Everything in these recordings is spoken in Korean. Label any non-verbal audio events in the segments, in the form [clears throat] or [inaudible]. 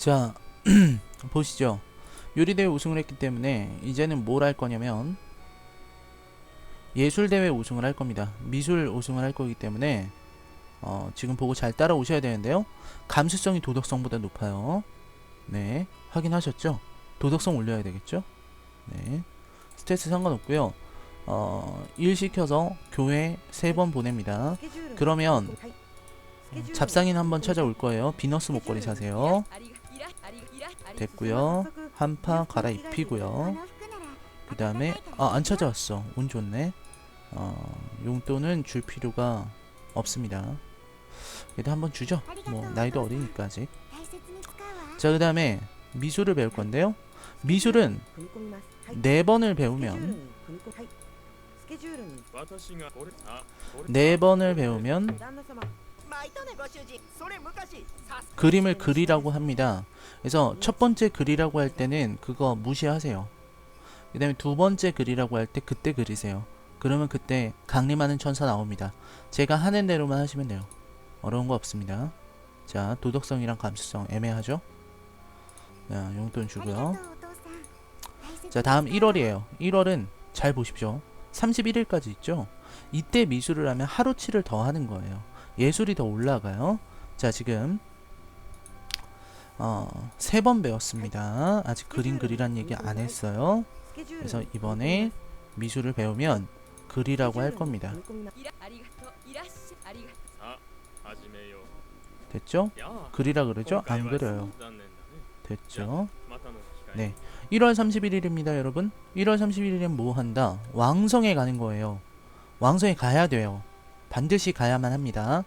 자, [clears throat] 보시죠. 요리대회 우승을 했기 때문에 이제는 뭘 할 거냐면 예술대회 우승을 할 겁니다. 미술 우승을 할 거기 때문에 어, 지금 보고 잘 따라오셔야 되는데요. 감수성이 도덕성보다 높아요. 네, 확인하셨죠? 도덕성 올려야 되겠죠? 네, 스트레스 상관없고요. 어, 일 시켜서 교회 세 번 보냅니다. 그러면 잡상인 한번 찾아올 거예요. 비너스 목걸이 사세요. 됐고요. 한파 갈아입히고요. 그 다음에 아 안 찾아왔어. 운 좋네. 어, 용돈은 줄 필요가 없습니다. 그래도 한번 주죠. 뭐 나이도 어리니까 아직. 자, 그 다음에 미술을 배울 건데요. 미술은 네 번을 배우면 네 번을 배우면 그림을 그리라고 합니다. 그래서 첫 번째 그리라고 할 때는 그거 무시하세요. 그 다음에 두 번째 그리라고 할 때 그때 그리세요. 그러면 그때 강림하는 천사 나옵니다. 제가 하는 대로만 하시면 돼요. 어려운 거 없습니다. 자, 도덕성이랑 감수성 애매하죠? 자, 용돈 주고요. 자, 다음 1월이에요. 1월은 잘 보십시오. 31일까지 있죠? 이때 미술을 하면 하루치를 더 하는 거예요. 예술이 더 올라가요. 자, 지금 어, 세 번 배웠습니다. 아직 그림 그리란 얘기 안 했어요. 그래서 이번에 미술을 배우면 그리라고 할 겁니다. 됐죠? 그리라 그러죠? 안 그려요. 됐죠? 네. 1월 31일입니다, 여러분. 1월 31일엔 뭐 한다? 왕성에 가는 거예요. 왕성에 가야 돼요. 반드시 가야만 합니다.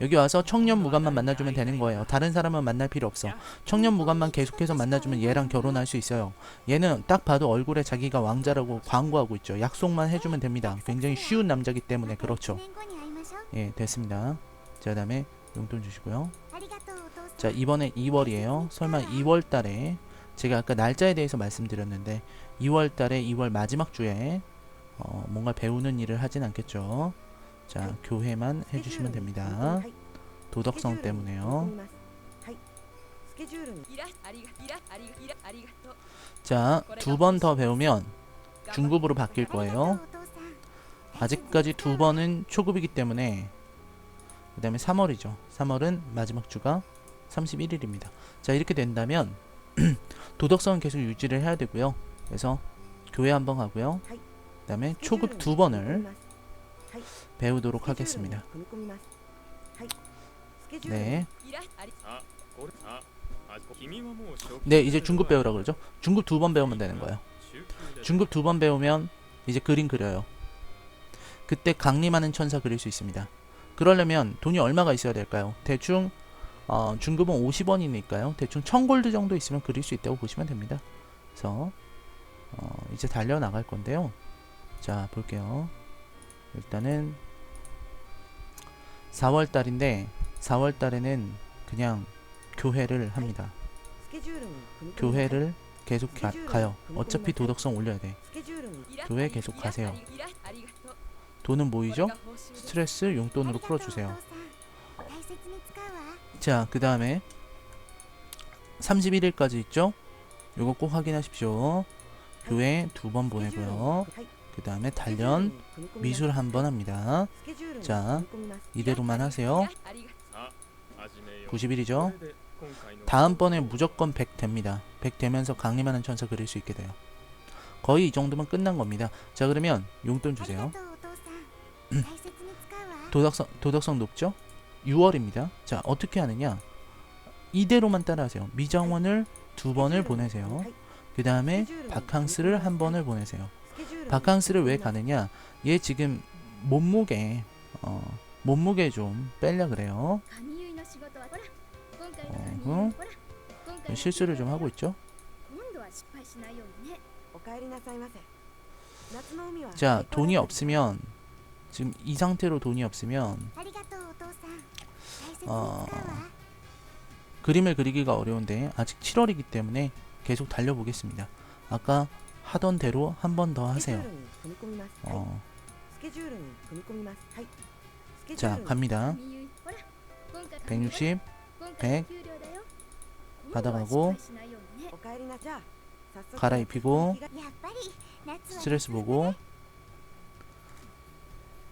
여기 와서 청년 무관만 만나주면 되는 거예요. 다른 사람은 만날 필요 없어. 청년 무관만 계속해서 만나주면 얘랑 결혼할 수 있어요. 얘는 딱 봐도 얼굴에 자기가 왕자라고 광고하고 있죠. 약속만 해주면 됩니다. 굉장히 쉬운 남자기 때문에 그렇죠. 예, 됐습니다. 자, 그 다음에 용돈 주시고요. 자, 이번에 2월이에요. 설마 2월 달에 제가 아까 날짜에 대해서 말씀드렸는데 2월 달에 2월 마지막 주에 어, 뭔가 배우는 일을 하진 않겠죠. 자, 교회만 해주시면 됩니다. 도덕성 때문에요. 자, 두 번 더 배우면 중급으로 바뀔 거예요. 아직까지 두 번은 초급이기 때문에 그 다음에 3월이죠. 3월은 마지막 주가 31일입니다. 자, 이렇게 된다면 [clears throat] 도덕성은 계속 유지를 해야 되고요. 그래서 교회 한 번 가고요. 그 다음에 초급 두 번을 배우도록 하겠습니다. 네. 네, 이제 중급 배우라 그러죠. 중급 두 번 배우면 되는 거예요. 중급 두 번 배우면 이제 그림 그려요. 그때 강림하는 천사 그릴 수 있습니다. 그러려면 돈이 얼마가 있어야 될까요? 대충 어, 중급은 50원이니까요. 대충 1000골드 정도 있으면 그릴 수 있다고 보시면 됩니다. 그래서 어, 이제 달려 나갈 건데요. 자, 볼게요. 일단은 4월 달인데 4월 달에는 그냥 교회를 합니다. 교회를 계속 가, 가요. 어차피 도덕성 올려야 돼. 교회 계속 가세요. 돈은 모이죠? 스트레스 용돈으로 풀어주세요. 자, 그 다음에 31일까지 있죠? 요거 꼭 확인하십시오. 교회 두 번 보내고요. 그 다음에 단련 미술 한번 합니다. 자, 이대로만 하세요. 90일이죠? 다음번에 무조건 100 됩니다. 100 되면서 강림하는 천사 그릴 수 있게 돼요. 거의 이 정도면 끝난 겁니다. 자, 그러면 용돈 주세요. 도덕성, 도덕성 높죠? 6월입니다. 자, 어떻게 하느냐? 이대로만 따라하세요. 미정원을 두 번을 보내세요. 그 다음에 바캉스를 한 번을 보내세요. 바캉스를 왜 가느냐? 얘 지금 몸무게, 어, 몸무게 좀 빼려 그래요. 어허. 실수를 좀 하고 있죠? 자, 돈이 없으면 지금 이 상태로 돈이 없으면 어, 그림을 그리기가 어려운데 아직 7월이기 때문에 계속 달려보겠습니다. 아까 하던 대로 한 번 더 하세요. 어, 자, 갑니다. 160, 100. 받아가고 갈아입히고 스트레스 보고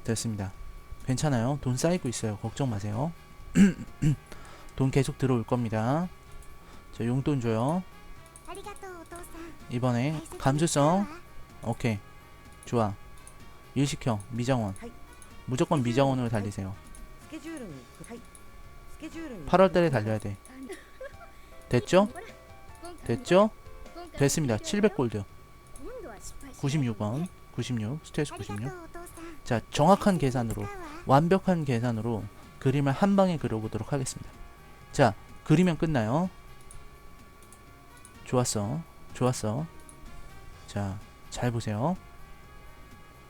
됐습니다. 괜찮아요. 돈 쌓이고 있어요. 걱정 마세요. 돈 계속 들어올 겁니다. 자, 용돈 줘요. 이번에 감수성. 오케이. 좋아. 일 시켜 미장원. 무조건 미장원으로 달리세요. 8월달에 달려야 돼. 됐죠? 됐죠? 됐습니다. 700골드. 96원 96 스트레스 96자 정확한 계산으로 완벽한 계산으로 그림을 한 방에 그려보도록 하겠습니다. 자 그리면 끝나요. 좋았어 좋았어. 자 잘 보세요.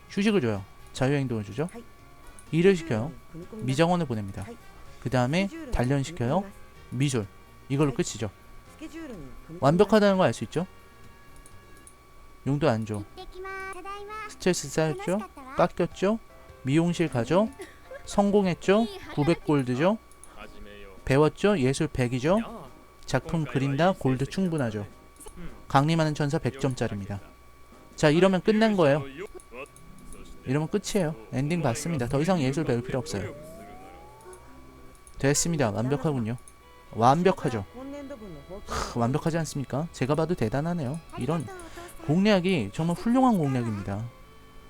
휴식을 줘요. 자유행동을 주죠. 일을 시켜요. 미정원을 보냅니다. 그 다음에 단련시켜요. 미술. 이걸로 끝이죠. 완벽하다는 거알수 있죠? 용도 안 줘. 스트레스 쌓였죠? 깎였죠? 미용실 가죠? 성공했죠? 900골드죠? 배웠죠? 예술 100이죠? 작품 그린다? 골드 충분하죠 강림하는 천사 100점짜리입니다. 자 이러면 끝난 거예요. 이러면 끝이에요. 엔딩 봤습니다. 더 이상 예술 배울 필요 없어요. 됐습니다. 완벽하군요. 완벽하죠. 크, 완벽하지 않습니까? 제가 봐도 대단하네요. 이런 공략이 정말 훌륭한 공략입니다.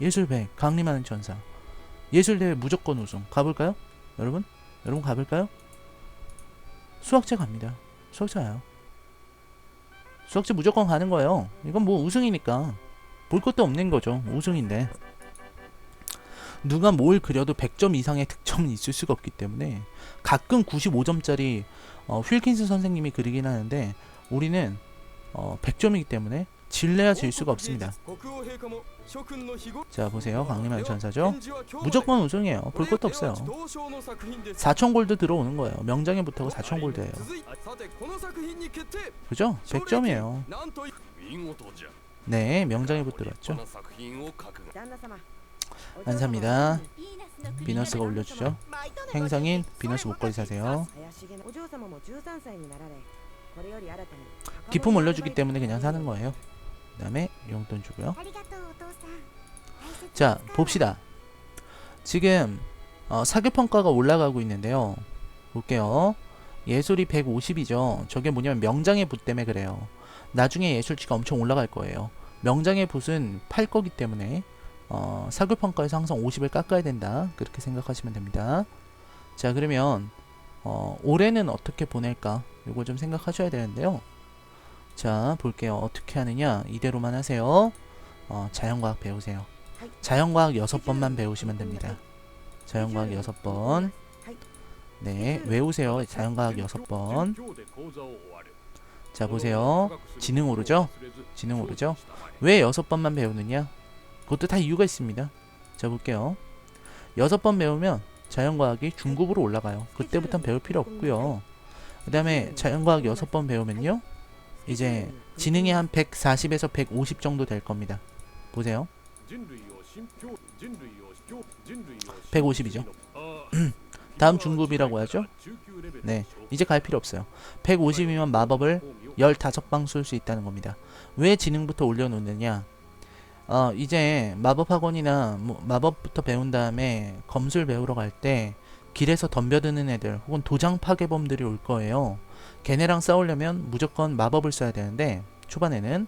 예술 100 강림하는 천사. 예술대회 무조건 우승. 가볼까요? 여러분? 여러분 가볼까요? 수학제 갑니다. 수학제 가요 수학제 무조건 가는 거예요. 이건 뭐 우승이니까. 볼 것도 없는 거죠. 우승인데. 누가 뭘 그려도 100점 이상의 득점은 있을 수가 없기 때문에 가끔 95점짜리 어, 휠킨스 선생님이 그리긴 하는데 우리는 어, 100점이기 때문에 질래야 질 수가 없습니다. 자 보세요 강림하는 전사죠. 무조건 우승이에요. 볼 것도 없어요. 4천 골드 들어오는 거예요. 명장에 붙하고 4천 골드예요. 그죠? 100점이에요. 네 명장에 붙 들어왔죠. 감사합니다. 비너스가 올려주죠. 행성인 비너스 목걸이 사세요. 기품 올려주기 때문에 그냥 사는 거예요. 그 다음에 용돈 주고요. 자 봅시다. 지금 어, 사교평가가 올라가고 있는데요. 볼게요. 예술이 150이죠. 저게 뭐냐면 명장의 붓 때문에 그래요. 나중에 예술치가 엄청 올라갈 거예요. 명장의 붓은 팔 거기 때문에 어, 사교평가에서 항상 50을 깎아야 된다. 그렇게 생각하시면 됩니다. 자 그러면 어, 올해는 어떻게 보낼까? 요거 좀 생각하셔야 되는데요. 자 볼게요. 어떻게 하느냐 이대로만 하세요. 어, 자연과학 배우세요. 자연과학 6번만 배우시면 됩니다. 자연과학 6번 네 외우세요. 자연과학 6번 자 보세요. 지능 오르죠? 지능 오르죠? 왜 6번만 배우느냐? 그것도 다 이유가 있습니다. 자 볼게요. 6번 배우면 자연과학이 중급으로 올라가요. 그때부터는 배울 필요 없고요. 그 다음에 자연과학 6번 배우면요. 이제 지능이 한 140에서 150 정도 될 겁니다. 보세요. 150이죠. [clears throat] 다음 중급이라고 하죠? 네, 이제 갈 필요 없어요. 150이면 마법을 15방 쏠 수 있다는 겁니다. 왜 지능부터 올려놓느냐? 어, 이제 마법 학원이나 뭐 마법부터 배운 다음에 검술 배우러 갈 때 길에서 덤벼드는 애들 혹은 도장 파괴범들이 올 거예요. 걔네랑 싸우려면 무조건 마법을 써야 되는데 초반에는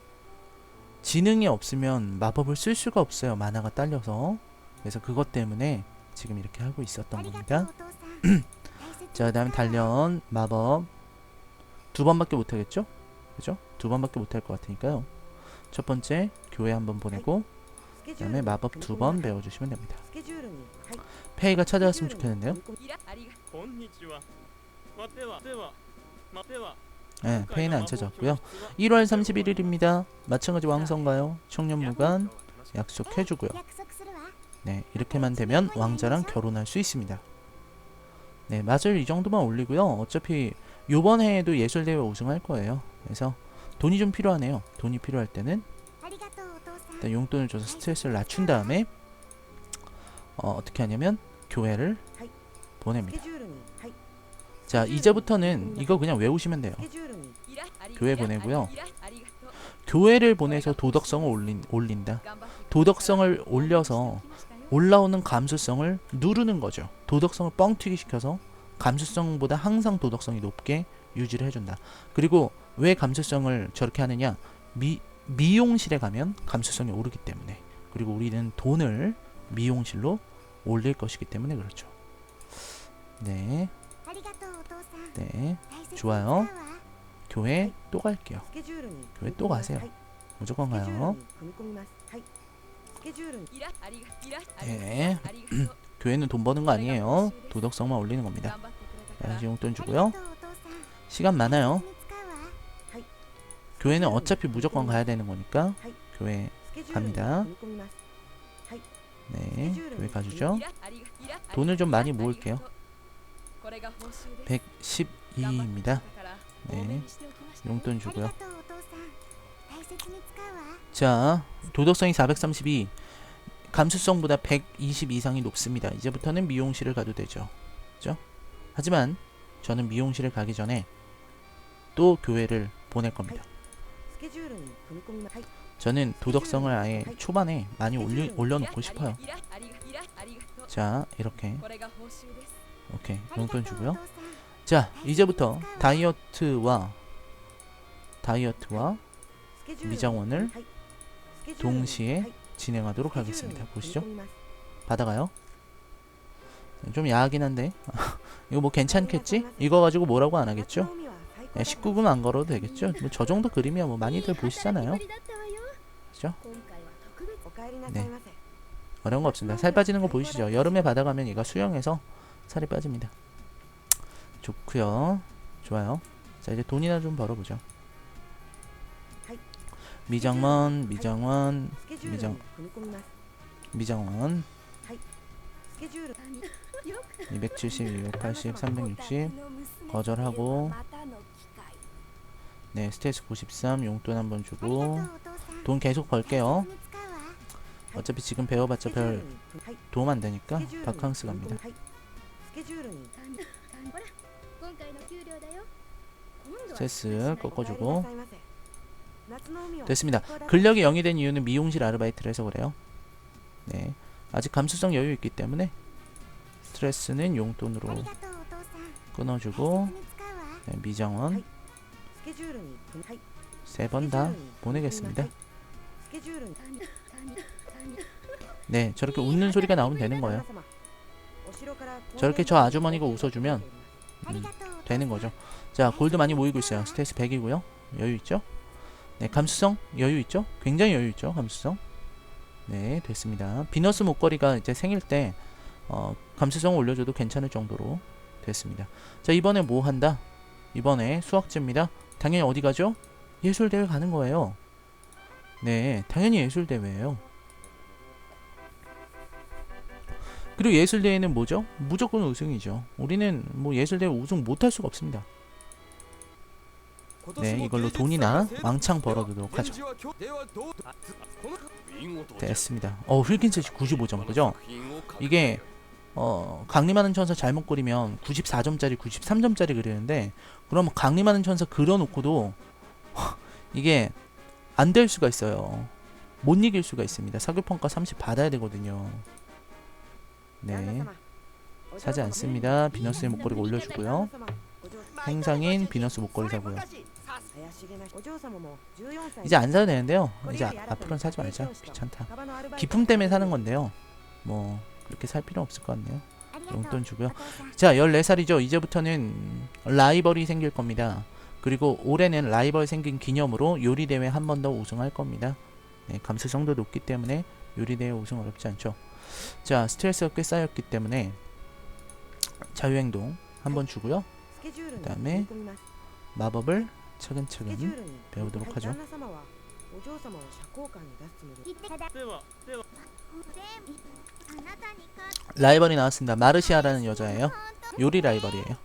지능이 없으면 마법을 쓸 수가 없어요. 만화가 딸려서. 그래서 그것 때문에 지금 이렇게 하고 있었던 겁니다. [clears throat] 자, 그 다음에 단련 마법 두 번밖에 못 하겠죠? 그죠? 두 번밖에 못할 것 같으니까요. 첫 번째 교회 한 번 보내고 그 다음에 마법 두 번 배워주시면 됩니다. 페이가 찾아왔으면 좋겠는데요. 네, 페이는 안 찾아왔고요. 1월 31일입니다. 마찬가지 왕성가요. 청년무관 약속해주고요. 네, 이렇게만 되면 왕자랑 결혼할 수 있습니다. 네, 맞을 이 정도만 올리고요. 어차피 요번 해에도 예술대회 우승할 거예요. 그래서 돈이 좀 필요하네요. 돈이 필요할 때는 일단 용돈을 줘서 스트레스를 낮춘 다음에 어, 어떻게 하냐면 교회를 보냅니다. 자, 이제부터는 이거 그냥 외우시면 돼요. 교회 보내고요. 교회를 보내서 도덕성을 올린, 올린다. 도덕성을 올려서 올라오는 감수성을 누르는 거죠. 도덕성을 뻥튀기 시켜서 감수성보다 항상 도덕성이 높게 유지를 해준다. 그리고 왜 감수성을 저렇게 하느냐? 미, 미용실에 가면 감수성이 오르기 때문에. 그리고 우리는 돈을 미용실로 올릴 것이기 때문에 그렇죠. 네, 네. 좋아요. 교회 또 갈게요. 교회 또 가세요. 무조건 가요. 네. 네. 음, 교회는 돈 버는 거 아니에요. 도덕성만 올리는 겁니다. 양지 용돈 네, 주고요. 시간 많아요. 교회는 어차피 무조건 가야 되는 거니까 교회 갑니다. 네, 교회 네, 가주죠. 돈을 좀 많이 모을게요. 112입니다. 네. 용돈 주고요. 자, 도덕성이 432. 감수성보다 120 이상이 높습니다. 이제부터는 미용실을 가도 되죠. 그죠? 하지만 저는 미용실을 가기 전에 또 교회를 보낼 겁니다. 저는 도덕성을 아예 초반에 많이 올리, 올려놓고 싶어요. 자, 이렇게 오케이 용돈 주고요 자 이제부터 다이어트와 다이어트와 미장원을 동시에 진행하도록 하겠습니다 보시죠 받아가요 네, 좀 야하긴 한데 [laughs] 이거 뭐 괜찮겠지? 이거 가지고 뭐라고 안 하겠죠? 19금 안 걸어도 되겠죠? 뭐 저 정도 그림이야 뭐 많이들 보시잖아요 그죠? 네 어려운 거 없습니다 살 빠지는 거 보이시죠? 여름에 바다 가면 얘가 수영해서 살이 빠집니다. 좋고요. 좋아요. 자 이제 돈이나 좀 벌어보죠. 미장원, 미장원, 미장, 미장원. 270, 280, 360 거절하고 네 스테이스 93 용돈 한번 주고 돈 계속 벌게요 어차피 지금 배워봤자 별 도움 안되니까 바캉스 갑니다 スケジュールに 세스 꺾어주고. 됐습니다. 근력이 0이 된 이유는 미용실 아르바이트를 해서 그래요. 네, 아직 감수성 여유 있기 때문에 스트레스는 용돈으로 끊어주고 네, 미정원. 세 번 다 보내겠습니다. 네, 저렇게 웃는 소리가 나오면 되는 거예요. 저렇게 저 아주머니가 웃어주면 음, 되는 거죠. 자, 골드 많이 모이고 있어요. 스테이스 100이고요. 여유 있죠? 네, 감수성 여유 있죠? 굉장히 여유 있죠? 감수성. 네, 됐습니다. 비너스 목걸이가 이제 생일 때 어, 감수성을 올려줘도 괜찮을 정도로 됐습니다. 자, 이번에 뭐 한다? 이번에 수학지입니다. 당연히 어디 가죠? 예술대회 가는 거예요. 네, 당연히 예술대회예요. 그리고 예술대회는 뭐죠? 무조건 우승이죠. 우리는 뭐 예술대회 우승 못할 수가 없습니다. 네, 이걸로 돈이나 왕창 벌어두도록 하죠. 됐습니다. 어, 휠킨셋이 95점, 그죠? 이게 어, 강림하는 천사 잘못 그리면 94점짜리, 93점짜리 그리는데 그러면 강림하는 천사 그려놓고도 [laughs] 이게 안 될 수가 있어요. 못 이길 수가 있습니다. 사교평가 30 받아야 되거든요. 네. 사지 않습니다. 비너스의 목걸이 올려주고요. 행상인 비너스 목걸이 사고요. 이제 안 사도 되는데요. 이제 아, 앞으로는 사지 말자. 귀찮다. 기품 때문에 사는 건데요. 뭐 그렇게 살 필요 없을 것 같네요. 용돈 주고요. 자, 14살이죠. 이제부터는 라이벌이 생길 겁니다. 그리고 올해는 라이벌 생긴 기념으로 요리대회 한 번 더 우승할 겁니다. 네, 감수성도 높기 때문에 요리대회 우승 어렵지 않죠. 자 스트레스가 꽤 쌓였기 때문에 자유행동 한 번 주고요. 그 다음에 마법을 차근차근 배우도록 하죠. 라이벌이 나왔습니다. 마르시아라는 여자예요. 요리 라이벌이에요.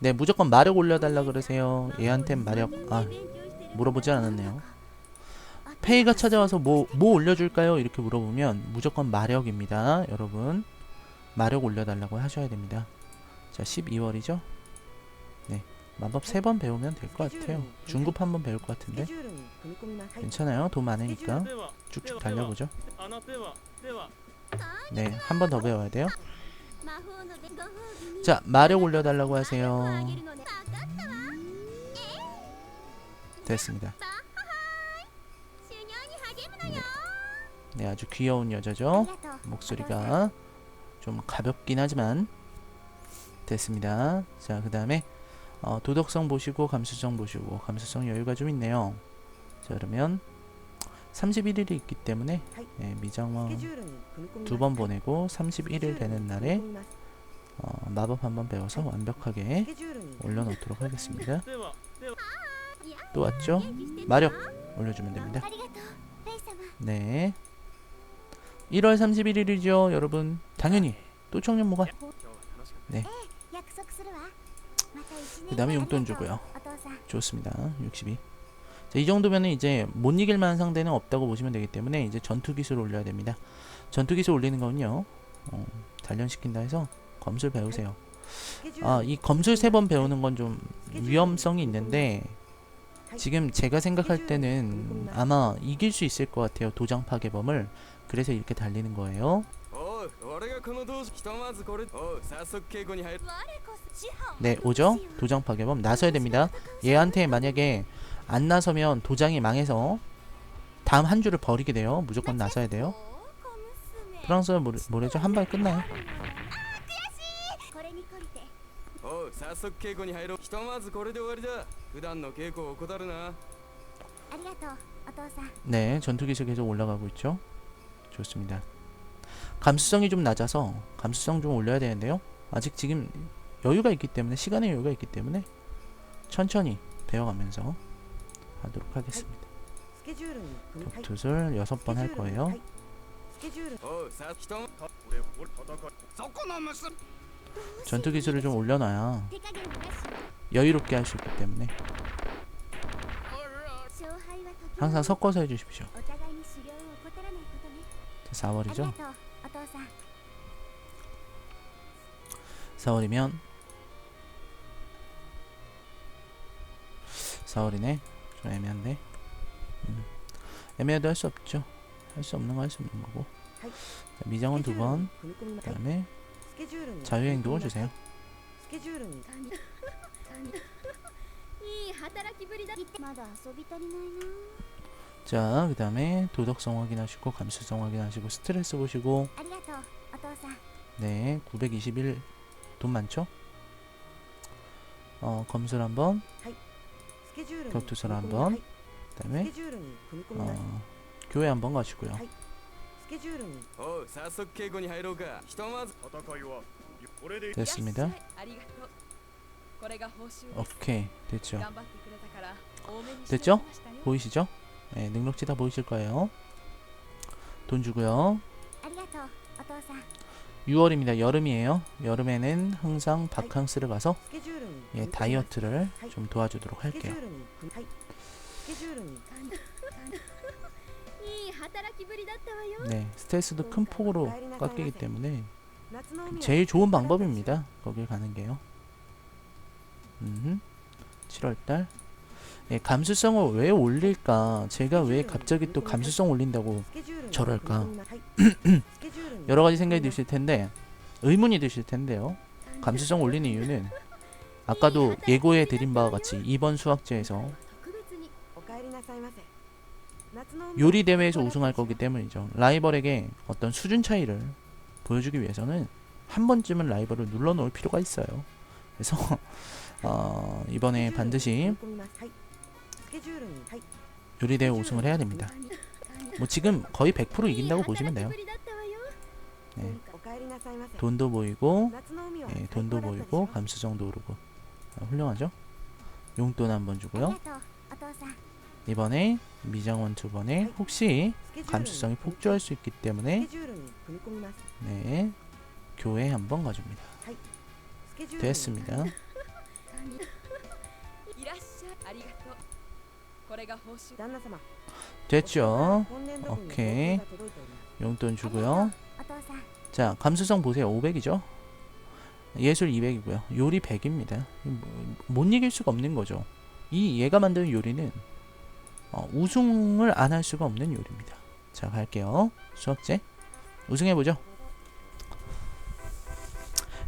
네 무조건 마력 올려달라 그러세요. 얘한텐 마력 아 물어보지 않았네요. 페이가 찾아와서 뭐, 뭐 올려줄까요? 이렇게 물어보면 무조건 마력입니다. 여러분. 마력 올려달라고 하셔야 됩니다. 자, 12월이죠? 네. 마법 3번 배우면 될 것 같아요. 중급 한 번 배울 것 같은데. 괜찮아요. 돈 많으니까. 쭉쭉 달려보죠. 네. 한 번 더 배워야 돼요. 자, 마력 올려달라고 하세요. 됐습니다. 네, 아주 귀여운 여자죠. 목소리가 좀 가볍긴 하지만 됐습니다. 자, 그 다음에 어, 도덕성 보시고 감수성 보시고 감수성 여유가 좀 있네요. 자, 그러면 31일이 있기 때문에 네, 미장왕 두 번 보내고 31일 되는 날에 어, 마법 한번 배워서 완벽하게 올려놓도록 하겠습니다. 또 왔죠? 마력 올려주면 됩니다. 아, 네. 네. 네. 1월 31일이죠, 여러분. 당연히 또 청년모가 네. 그다음에 용돈 주고요. 좋습니다. 62. 자, 이 정도면은 이제 못 이길 만한 상대는 없다고 보시면 되기 때문에 이제 전투 기술 올려야 됩니다. 전투 기술 올리는 건요. 어, 단련시킨다 해서 검술 배우세요. 아, 이 검술 세 번 배우는 건 좀 위험성이 있는데 지금 제가 생각할 때는 아마 이길 수 있을 것 같아요. 도장 파괴범을. 그래서 이렇게 달리는 거예요. 네, 오죠? 도장 파괴범 나서야 됩니다. 얘한테 만약에 안 나서면 도장이 망해서 다음 한 줄을 버리게 돼요. 무조건 나서야 돼요. 프랑스 모래, 뭐, 모래죠? 한 발 끝나요. 네, 전투기술 계속 올라가고 있죠. 좋습니다. 감수성이 좀 낮아서 감수성 좀 올려야 되는데요. 아직 지금 여유가 있기 때문에 시간의 여유가 있기 때문에 천천히 배워가면서 하도록 하겠습니다. 격투술 여섯 번 할 거예요. 전투 기술을 좀 올려놔야 여유롭게 할 수 있기 때문에 항상 섞어서 해주십시오. 4월이죠? 4월이면 4월이네. 좀 애매한데. 음. 애매해도 할 수 없죠. 할 수 없는 거 할 수 없는 거고. 자, 미정은 두번. 그 다음에 자유행동을 주세요. 자, 그 다음에 도덕성 확인하시고, 감수성 확인하시고, 스트레스 보시고. 네, 921. 돈 많죠? 어, 검술 한 번. 격투설 한 번. 그 다음에, 어, 교회 한 번 가시고요. 됐습니다. 오케이, 됐죠. 됐죠? 보이시죠? 네, 능력치 다 보이실 거예요. 돈 주고요. 6월입니다. 여름이에요. 여름에는 항상 바캉스를 가서 예, 다이어트를 좀 도와주도록 할게요. 네, 스트레스도 큰 폭으로 깎이기 때문에 제일 좋은 방법입니다. 거길 가는 게요. 음, 7월달 예, 감수성을 왜 올릴까? 제가 왜 갑자기 또 감수성 올린다고 저럴까? [clears throat] 여러 가지 생각이 드실 텐데 의문이 드실 텐데요. 감수성 올리는 이유는 아까도 예고해 드린 바와 같이 이번 수학제에서 요리 대회에서 우승할 거기 때문이죠. 라이벌에게 어떤 수준 차이를 보여주기 위해서는 한 번쯤은 라이벌을 눌러 놓을 필요가 있어요. 그래서 [laughs] 어, 이번에 반드시 요리대회 우승을 해야 됩니다. 뭐 지금 거의 100% 이긴다고 보시면 돼요. 네. 돈도 모이고 네, 돈도 모이고 감수정도 오르고 아, 훌륭하죠? 용돈 한번 주고요. 이번에 미장원 두 번에 혹시 감수성이 폭주할 수 있기 때문에 네 교회 한번 가줍니다. 됐습니다. [laughs] 됐죠. 어, 오케이. 네, 네, 네, 용돈 주고요. 자, 감수성 보세요. 500이죠. 예술 200이고요. 요리 100입니다. 뭐, 못 이길 수가 없는 거죠. 이 얘가 만드는 요리는 어, 우승을 안 할 수가 없는 요리입니다. 자, 갈게요. 수업제. 우승해보죠.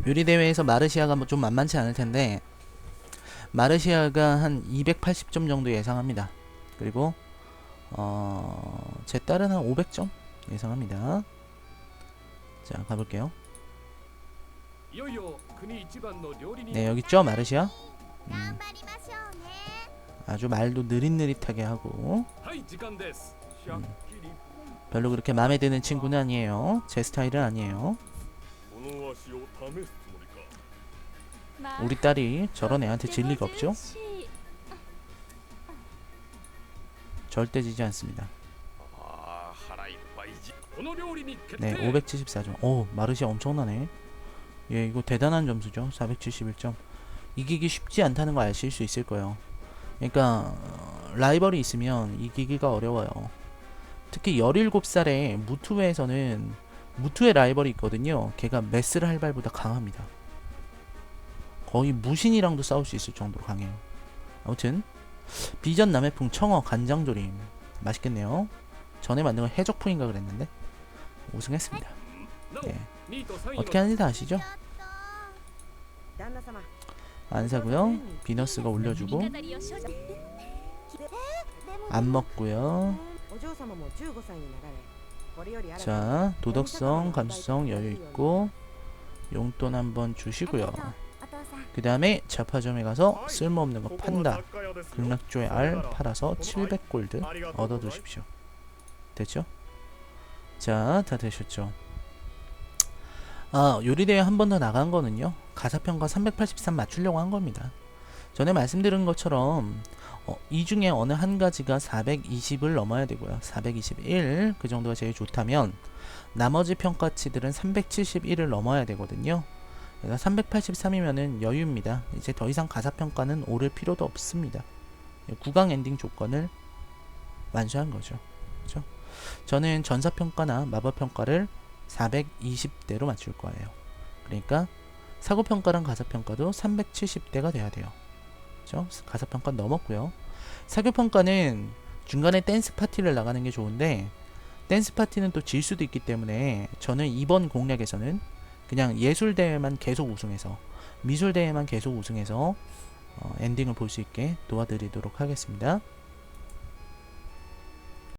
요리 대회에서 마르시아가 뭐 좀 만만치 않을 텐데 마르시아가 한 280점 정도 예상합니다. 그리고 어, 제 딸은 한 500점 예상합니다. 자, 가볼게요. 네, 여기 있죠, 마르시아. 음. 아주 말도 느릿느릿하게 하고 음. 별로 그렇게 마음에 드는 친구는 아니에요. 제 스타일은 아니에요. 우리 딸이 저런 애한테 질 리가 없죠? 절대 지지 않습니다. 네, 574점. 오, 마르시 엄청나네. 예, 이거 대단한 점수죠. 471점. 이기기 쉽지 않다는 거 아실 수 있을 거예요. 그러니까 어, 라이벌이 있으면 이기기가 어려워요. 특히 17살에 무투에서는 무투의 라이벌이 있거든요. 걔가 메스 할발보다 강합니다. 거의 무신이랑도 싸울 수 있을 정도로 강해요. 아무튼 비전 남해풍 청어 간장조림 맛있겠네요. 전에 만든 건 해적풍인가 그랬는데 우승했습니다. 네. 어떻게 하는지 다 아시죠? 안 사고요. 비너스가 올려주고 안 먹고요. 자 도덕성, 감수성 여유 있고 용돈 한번 주시고요. 그 다음에 자파점에 가서 쓸모없는 거 판다. 극락조의 알 팔아서 700골드 얻어두십시오. 됐죠? 자 다 되셨죠? 아 요리대회 한 번 더 나간 거는요 가사평가 383 맞추려고 한 겁니다. 전에 말씀드린 것처럼 어, 이 중에 어느 한 가지가 420을 넘어야 되고요. 421 그 정도가 제일 좋다면 나머지 평가치들은 371을 넘어야 되거든요. 그래서 383이면은 여유입니다. 이제 더 이상 가사평가는 오를 필요도 없습니다. 구강 엔딩 조건을 완수한 거죠. 그렇죠? 저는 전사평가나 마법평가를 420대로 맞출 거예요. 그러니까 사고평가랑 가사평가도 370대가 돼야 돼요. 그렇죠? 가사평가 넘었고요. 사교평가는 중간에 댄스 파티를 나가는 게 좋은데 댄스 파티는 또 질 수도 있기 때문에 저는 이번 공략에서는 그냥 예술대회만 계속 우승해서 미술대회만 계속 우승해서 어, 엔딩을 볼 수 있게 도와드리도록 하겠습니다.